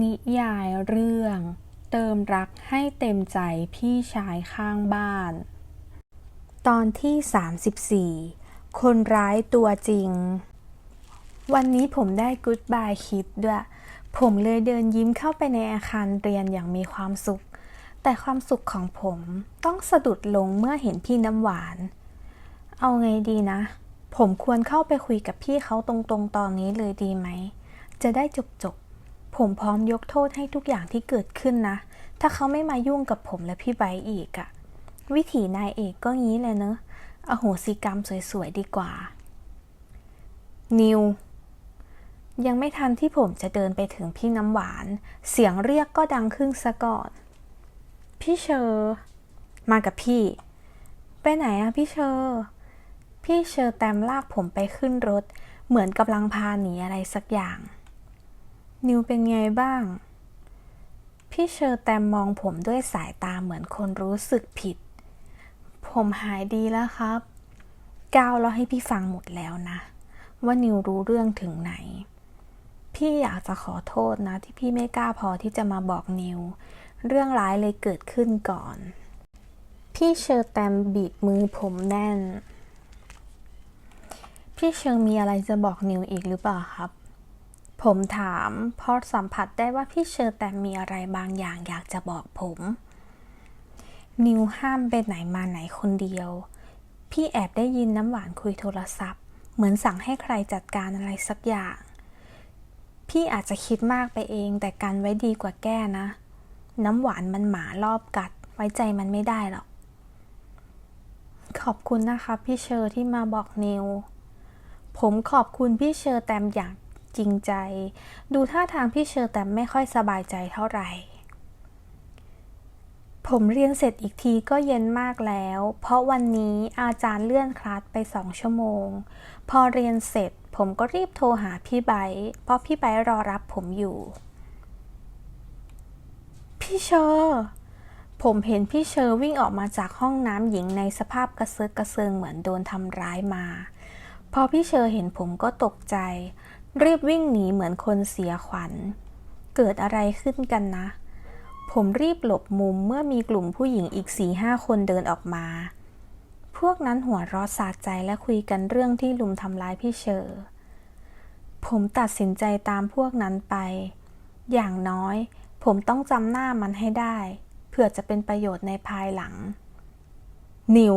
นิยายเรื่อง เติมรักให้เต็มใจพี่ชายข้างบ้าน ตอนที่ 34 คนร้ายตัวจริง วันนี้ผมได้กู๊ดบายคิดด้วย ผมเลยเดินยิ้มเข้าไปในอาคารเรียนอย่างมีความสุข แต่ความสุขของผมต้องสะดุดลงเมื่อเห็นพี่น้ำหวาน เอาไงดีนะ ผมควรเข้าไปคุยกับพี่เขาตรงๆ ตอนนี้เลยดีไหม จะได้จบๆ ผมพร้อมยกโทษให้ทุกอย่างที่เกิดขึ้นนะ ถ้าเขาไม่มายุ่งกับผมและพี่ไบร์อีกอะวิถีนายเอกก็งี้เลยเนอะอโหสิกรรมสวยๆดีกว่า นิว ยังไม่ทันที่ผมจะเดินไปถึงพี่น้ำหวาน เสียงเรียกก็ดังขึ้นซะก่อน พี่เชอร์มากับพี่ ไปไหนอะพี่เชอร์พี่เชอร์แตมลากผมไปขึ้นรถ เหมือนกำลังพาหนีอะไรสักอย่าง นิวเป็นไงบ้าง พี่เชอร์แตมมองผมด้วยสายตาเหมือนคนรู้สึกผิด ผมหายดีแล้วครับ ก้าวเล่าให้พี่ฟังหมดแล้วนะ ว่านิวรู้เรื่องถึงไหน พี่อยากจะขอโทษนะ ที่พี่ไม่กล้าพอที่จะมาบอกนิว เรื่องร้ายเลยเกิดขึ้นก่อน พี่เชอร์แตมบีบมือผมแน่น พี่เชอร์มีอะไรจะบอกนิวอีกหรือเปล่าครับ ผมถามเพราะสัมผัสได้ว่าพี่เชอร์แตมมีอะไรบางอย่างอยากจะบอกผม นิวห้ามไปไหนมาไหนคนเดียว พี่แอบได้ยินน้ำหวานคุยโทรศัพท์ เหมือนสั่งให้ใครจัดการอะไรสักอย่าง พี่อาจจะคิดมากไปเองแต่กันไว้ดีกว่าแก้นะ น้ำหวานมันหมารอบกัด ไว้ใจมันไม่ได้หรอก ขอบคุณนะคะพี่เชอร์ที่มาบอกนิวผมขอบคุณพี่เชอร์แตมอย่าง จริงใจ ดูท่าทางพี่เชอร์แตมไม่ค่อยสบายใจเท่าไหร่ ผมเรียนเสร็จอีกทีก็เย็นมากแล้ว เพราะวันนี้อาจารย์เลื่อนคลาสไปสองชั่วโมง พอเรียนเสร็จผมก็รีบโทรหาพี่ไบร์เพราะพี่ไบร์รอรับผมอยู่ พี่เชอร์ผมเห็นพี่เชอร์วิ่งออกมาจากห้องน้ำหญิงในสภาพกระเซิกกระเซิงเหมือนโดนทำร้ายมา พอพี่เชอร์เห็นผมก็ตกใจ รีบวิ่งหนีเหมือนคนเสียขวัญ เกิดอะไรขึ้นกันนะ ผมรีบหลบมุมเมื่อมีกลุ่มผู้หญิงอีกสี่ห้าคนเดินออกมา พวกนั้นหัวเร้อสาดใจและคุยกันเรื่องที่ลุมทำร้ายพี่เชอร์ผมตัดสินใจตามพวกนั้นไป อย่างน้อย ผมต้องจำหน้ามันให้ได้ เพื่อจะเป็นประโยชน์ในภายหลัง นิว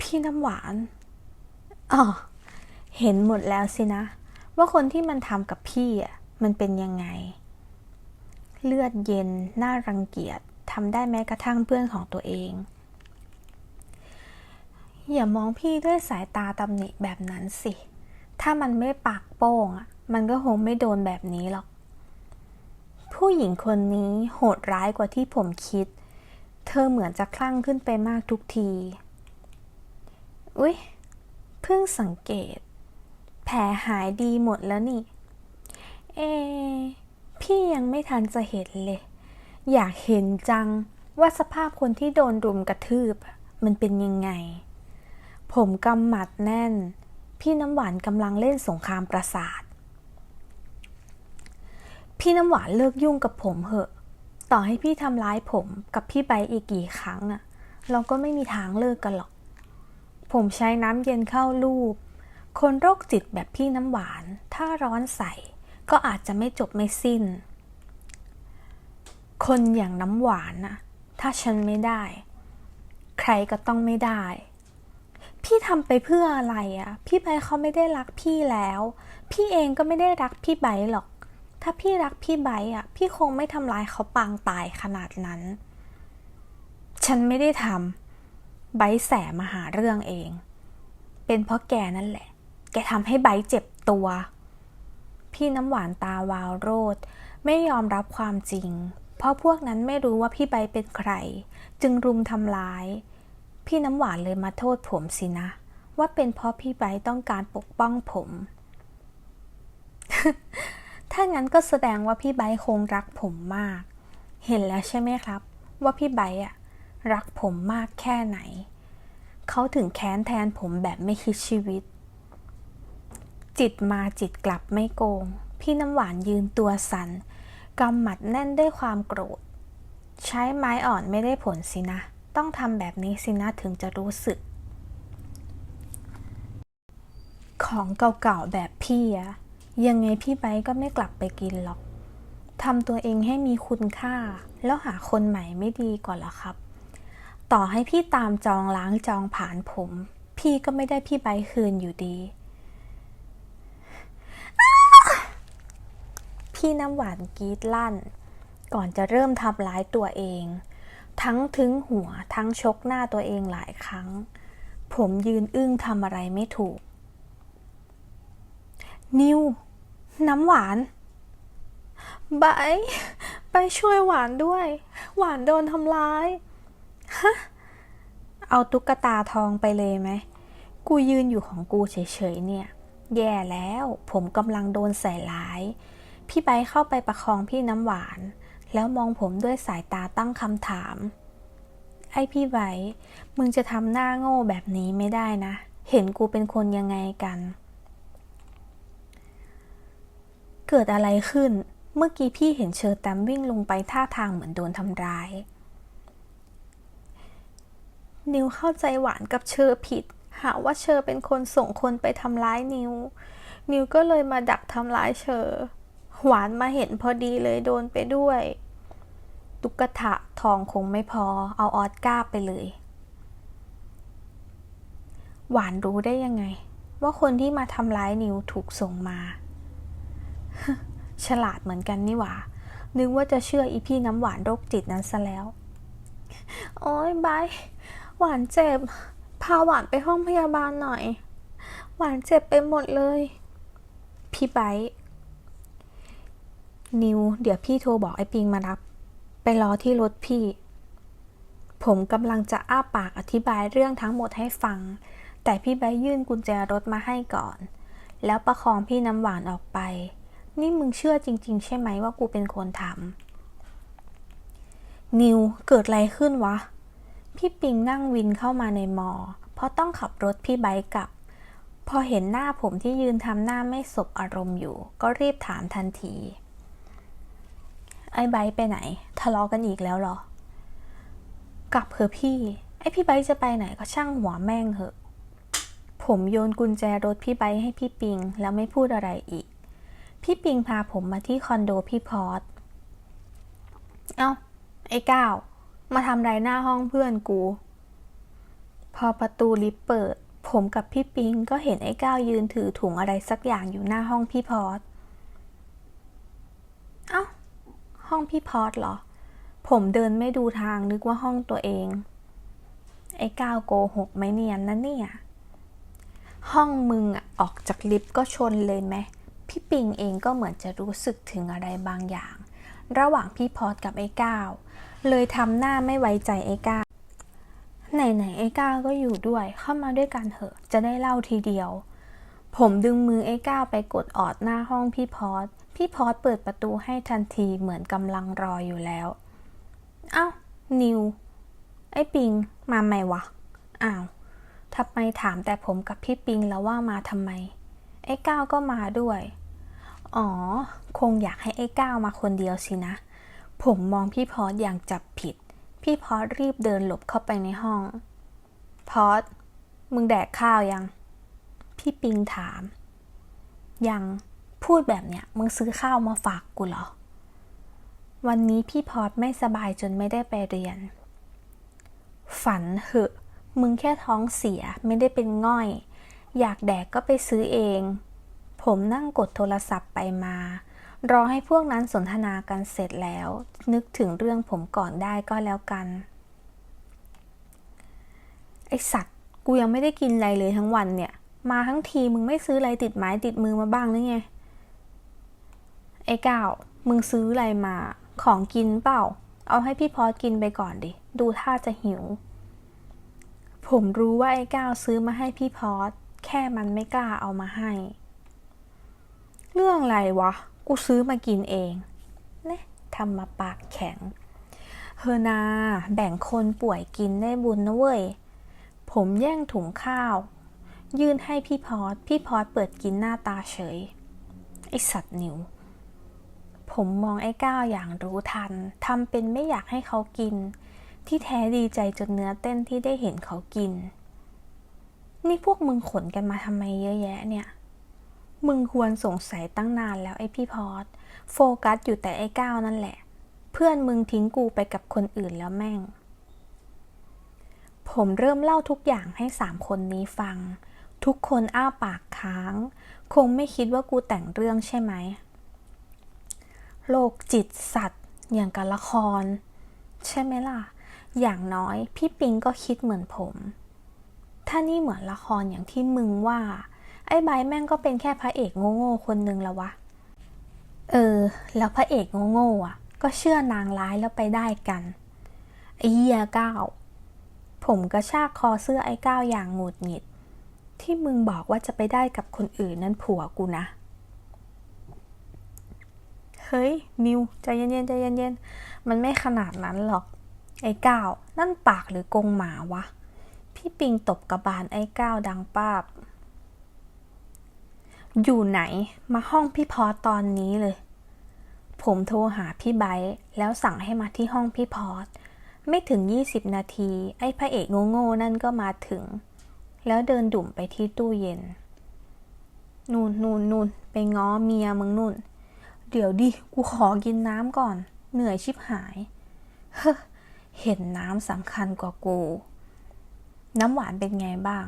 พี่น้ำหวานอ๋อ เห็นหมดแล้วสินะ ว่าคนที่มันทำกับพี่อะมันเป็นยังไง เลือดเย็นน่ารังเกียจทำได้แม้กระทั่งเพื่อนของตัวเอง อย่ามองพี่ด้วยสายตาตำหนิแบบนั้นสิ ถ้ามันไม่ปากโป้งอะมันก็คงไม่โดนแบบนี้หรอก ผู้หญิงคนนี้โหดร้ายกว่าที่ผมคิด เธอเหมือนจะคลั่งขึ้นไปมากทุกที อุ๊ย เพิ่งสังเกต แผลหายดีหมดแล้วนี่ เอ พี่ยังไม่ทันจะเห็นเลย อยากเห็นจังว่าสภาพคนที่โดนรุมกระทืบ มันเป็นยังไง ผมกำหมัดแน่น พี่น้ำหวานกำลังเล่นสงครามประสาท พี่น้ำหวานเลิกยุ่งกับผมเหอะ ต่อให้พี่ทำร้ายผมกับพี่ไบร์ทอีกกี่ครั้งอะเราก็ไม่มีทางเลิกกันหรอก ผมใช้น้ำเย็นเข้าลูบ คนโรคจิตแบบพี่น้ำหวาน ถ้าร้อนใส่ ก็อาจจะไม่จบไม่สิ้น คนอย่างน้ำหวานน่ะถ้าฉันไม่ได้ ใครก็ต้องไม่ได้ พี่ทำไปเพื่ออะไรอะพี่ไบเขาไม่ได้รักพี่แล้ว พี่เองก็ไม่ได้รักพี่ไบหรอก ถ้าพี่รักพี่ไบร์ทอะพี่คงไม่ทำร้ายเขาปางตายขนาดนั้น ฉันไม่ได้ทำไบแสมาหาเรื่องเอง เป็นเพราะแกนั่นแหละ กทำให้ไบเจ็บตัว พี่น้ำหวานตาวาวโรดไม่ยอมรับความจริง เพราะพวกนั้นไม่รู้ว่าพี่ไบเป็นใคร จึงรุมทำร้าย พี่น้ำหวานเลยมาโทษผมสินะ ว่าเป็นเพราะพี่ไบต้องการปกป้องผม ถ้างั้นก็แสดงว่าพี่ไบคงรักผมมาก เห็นแล้วใช่ไหมครับ ว่าพี่ไบอะรักผมมากแค่ไหน เขาถึงแค้นแทนผมแบบไม่คิดชีวิต จิตมาจิตกลับไม่โกง พี่น้ำหวานยืนตัวสัน่นกำหมัดแน่นด้วยความโกรธ ใช้ไม้อ่อนไม่ได้ผลสินะ ต้องทำแบบนี้สินะถึงจะรู้สึก ของเก่าๆแบบพี่อะยังไงพี่ไบก็ไม่กลับไปกินหรอกทำตัวเองให้มีคุณค่า แล้วหาคนใหม่ไม่ดีกว่าหรอครับ ต่อให้พี่ตามจองล้างจองผ่านผม พี่ก็ไม่ได้พี่ไบคืนอยู่ดี พี่น้ำหวานกรีดลั่น ก่อนจะเริ่มทำร้ายตัวเอง ทั้งถึงหัวทั้งชกหน้าตัวเองหลายครั้ง ผมยืนอึ้งทำอะไรไม่ถูก นิว น้ำหวานบร์ทไปช่วยหวานด้วย หวานโดนทำร้าย ฮะ เอาตุ๊กตาทองไปเลยไหม กูยืนอยู่ของกูเฉยๆเนี่ย แย่แล้ว ผมกำลังโดนใส่ร้าย พี่ไบเข้าไปประคองพี่น้ำหวาน แล้วมองผมด้วยสายตาตั้งคำถาม ไอพี่ไบมึงจะทำหน้าโง่แบบนี้ไม่ได้นะ เห็นกูเป็นคนยังไงกัน เกิดอะไรขึ้น เมื่อกี้พี่เห็นเชอร์แตมวิ่งลงไปท่าทางเหมือนโดนทำร้าย นิวเข้าใจหวานกับเชอร์ผิด หาว่าเชอร์เป็นคนส่งคนไปทำร้ายนิว นิวก็เลยมาดักทำร้ายเชอร์ หวานมาเห็นพอดีเลยโดนไปด้วย ตุกตะทองคงไม่พอ เอาออสการ์ไปเลย หวานรู้ได้ยังไง ว่าคนที่มาทำร้ายนิวถูกส่งมา ฉลาดเหมือนกันนี่หว่า นึกว่าจะเชื่ออีพี่น้ำหวานโรคจิตนั้นซะแล้ว โอ้ยบายหวานเจ็บ พาหวานไปห้องพยาบาลหน่อย หวานเจ็บไปหมดเลย พี่ไบร์ นิว เดี๋ยวพี่โทรบอกไอ้ปิงมารับ ไปรอที่รถพี่ ผมกำลังจะอ้าปากอธิบายเรื่องทั้งหมดให้ฟัง แต่พี่ไบยื่นกุญแจรถมาให้ก่อน แล้วประคองพี่น้ำหวานออกไป นี่มึงเชื่อจริง ๆ ใช่ไหมว่ากูเป็นคนทำนิว เกิดอะไรขึ้นวะ พี่ปิงนั่งวินเข้ามาในมอ เพราะต้องขับรถพี่ไบกลับพอเห็นหน้าผมที่ยืนทำหน้าไม่สบอารมณ์อยู่ ก็รีบถามทันที ไอ้ไบไปไหน ทะเลาะกันอีกแล้วหรอ กลับเถอะพี่ ไอ้พี่ไบจะไปไหนก็ช่างหัวแม่งเหอะ ผมโยนกุญแจรถพี่ไบให้พี่ปิง แล้วไม่พูดอะไรอีก พี่ปิงพาผมมาที่คอนโดพี่พอร์ตเอ้า ไอ้ก้าว มาทำไรหน้าห้องเพื่อนกู พอประตูลิฟต์เปิด ผมกับพี่ปิงก็เห็นไอ้ก้าวยืนถือถุงอะไรสักอย่างอยู่หน้าห้องพี่พอร์ตเอ้า ห้องพี่พอร์ตเหรอ ผมเดินไม่ดูทางนึกว่าห้องตัวเอง ไอ้ก้าวโกหกไหมเนียนนะเนี่ย ห้องมึงอะออกจากลิฟต์ก็ชนเลยไหมพี่ปิงเองก็เหมือนจะรู้สึกถึงอะไรบางอย่าง ระหว่างพี่พอร์ตกับไอ้ก้าวเลยทำหน้าไม่ไว้ใจไอ้ก้าวไหนๆไอ้ก้าวก็อยู่ด้วยเข้ามาด้วยกันเถอะ จะได้เล่าทีเดียว ผมดึงมือไอ้ก้าวไปกดออดหน้าห้องพี่พอร์ต พี่พอร์ตเปิดประตูให้ทันทีเหมือนกำลังรออยู่แล้ว เอ้า นิว ไอ้ปิง มาไหมวะ อ้าวทำไมถามแต่ผมกับพี่ปิงแล้วว่ามาทำไม ไอ้ก้าวก็มาด้วย อ๋อ คงอยากให้ไอ้ก้าวมาคนเดียวสินะ ผมมองพี่พอสอย่างจับผิด พี่พอสรีบเดินหลบเข้าไปในห้อง พอสมึงแดกข้าวยัง พี่ปิงถาม ยัง พูดแบบเนี้ยมึงซื้อข้าวมาฝากกูเหรอ วันนี้พี่พอสไม่สบายจนไม่ได้ไปเรียน ฝันเหอะ มึงแค่ท้องเสียไม่ได้เป็นง่อย อยากแดกก็ไปซื้อเอง ผมนั่งกดโทรศัพท์ไปมา รอให้พวกนั้นสนทนากันเสร็จแล้ว นึกถึงเรื่องผมก่อนได้ก็แล้วกัน ไอสัตว์ กูยังไม่ได้กินอะไรเลยทั้งวันเนี่ยมาทั้งทีมึงไม่ซื้ออะไรติดไม้ติดมือมาบ้างหรือไง ไอ้ก้าวมึงซื้ออะไรมา ของกินเปล่า เอาให้พี่พอสกินไปก่อนดิ ดูท่าจะหิว ผมรู้ว่าไอ้ก้าวซื้อมาให้พี่พอสแค่มันไม่กล้าเอามาให้ เรื่องอะไรวะ กูซื้อมากินเองเนี่ยทำมาปากแข็ง เฮอนา แบ่งคนป่วยกินได้บุญนะเว้ย ผมแย่งถุงข้าว ยื่นให้พี่พอสพี่พอสเปิดกินหน้าตาเฉย ไอสัตว์นิว ผมมองไอ้ก้าวอย่างรู้ทันทำเป็นไม่อยากให้เขากิน ที่แท้ดีใจจนเนื้อเต้นที่ได้เห็นเขากิน นี่พวกมึงขนกันมาทำไมเยอะแยะเนี่ย มึงควรสงสัยตั้งนานแล้วไอ้พี่พอดโฟกัสอยู่แต่ไอ้ก้าวนั่นแหละ เพื่อนมึงทิ้งกูไปกับคนอื่นแล้วแม่ง ผมเริ่มเล่าทุกอย่างให้สามคนนี้ฟัง ทุกคนอ้าปากค้าง คงไม่คิดว่ากูแต่งเรื่องใช่ไหม โลกจิตสัตว์ อย่างกับละคร ใช่ไหมล่ะ อย่างน้อยพี่ปิงก็คิดเหมือนผม ถ้านี่เหมือนละครอย่างที่มึงว่า ไอ้ไบแม่งก็เป็นแค่พระเอกโง่ๆคนนึงละวะ เออ แล้วพระเอกโง่ๆอะ ก็เชื่อนางร้ายแล้วไปได้กันไอ้เหี้ยก้าวผมกระชากคอเสื้อไอ้ก้าวอย่างหงุดหงิด ที่มึงบอกว่าจะไปได้กับคนอื่นนั่นผัวกูนะ เฮ้ยนิวใจเย็นๆใจเย็นๆมันไม่ขนาดนั้นหรอก ไอ้ก้าวนั่นปากหรือกงหมาวะ พี่ปิงตบกระบาลไอ้ก้าวดังป้าบ อยู่ไหนมาห้องพี่พอตอนนี้เลย ผมโทรหาพี่ไบร์แล้วสั่งให้มาที่ห้องพี่พอสไม่ถึง 20 นาที ไอ้พระเอกโง่ๆนั่นก็มาถึง แล้วเดินดุ่มไปที่ตู้เย็น นูนนูนนูนไปง้อเมียมึงนู่น เดี๋ยวดิ กูขอกินน้ำก่อน เหนื่อยชิบหาย เฮ้เห็นน้ำสำคัญกว่ากู น้ำหวานเป็นไงบ้าง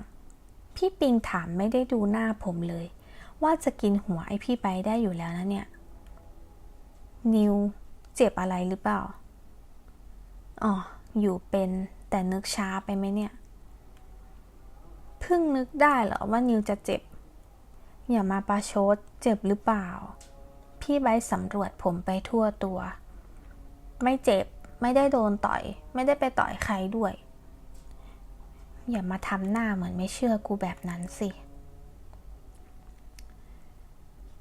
พี่ปิงถามไม่ได้ดูหน้าผมเลย ว่าจะกินหัวไอพี่ไปได้อยู่แล้วนะเนี่ย นิว เจ็บอะไรหรือเปล่า อ๋อ อยู่เป็นแต่นึกช้าไปไหมเนี่ย เพิ่งนึกได้เหรอว่านิวจะเจ็บ อย่ามาประชด เจ็บหรือเปล่า พี่ไบสำรวจผมไปทั่วตัว ไม่เจ็บ ไม่ได้โดนต่อย ไม่ได้ไปต่อยใครด้วย อย่ามาทำหน้าเหมือนไม่เชื่อกูแบบนั้นสิ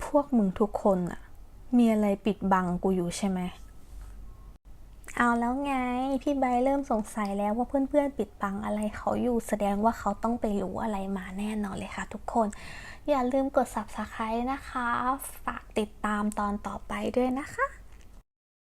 พวกมึงทุกคนอะมีอะไรปิดบังกูอยู่ใช่ไหม เอาแล้วไง พี่ไบเริ่มสงสัยแล้วว่าเพื่อนๆปิดบังอะไรเขาอยู่แสดงว่าเขาต้องไปรู้อะไรมาแน่นอนเลยค่ะทุกคน อย่าลืมกด subscribe นะคะ ฝากติดตามตอนต่อไปด้วยนะคะ